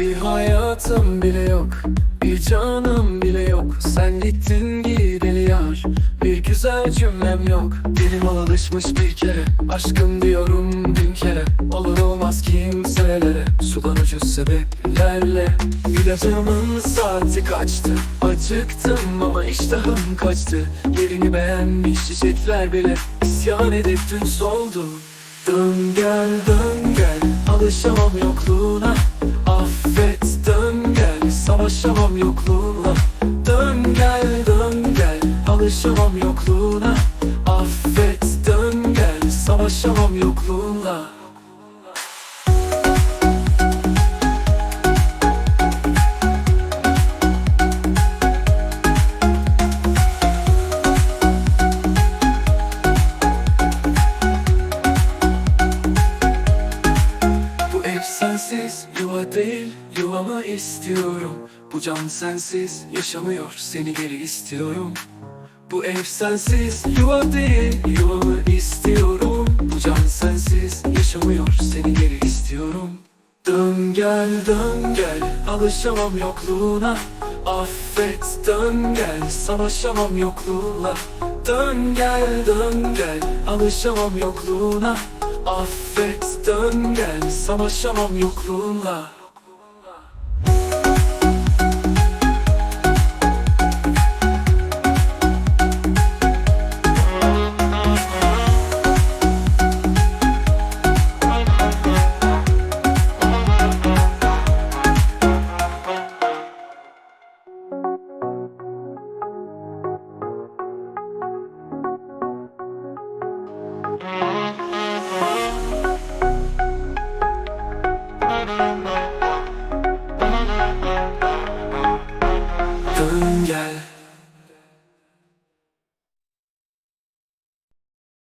Bir hayatım bile yok Bir canım bile yok. Sen gittin gideli yar Bir güzel cümlem yok. Dilim alışmış bir kere Aşkım diyorum bin kere. Olur olmaz kimselere Sudan ucuz sebeplerle. İlacımın saati kaçtı Acıktım ama iştahım kaçtı. Yerini beğenmiş çiçekler bile İsyan edip dün soldu. Dön gel dön gel Alışamam yokluğuna gel Alışamam yokluğuna. Affet dön gel. Savaşamam yokluğuna. Bu ev sensiz yuva değil Yuvamı istiyorum. Bu can sensiz yaşamıyor. Seni geri istiyorum Bu ev sensiz yuva değil Yuvamı istiyorum? Bu can sensiz yaşamıyor Seni geri istiyorum. Dön gel dön gel Alışamam yokluğuna. Affet dön gel Savaşamam yokluğuna. Dön gel dön gel Alışamam yokluğuna. Affet dön gel Savaşamam yokluğuna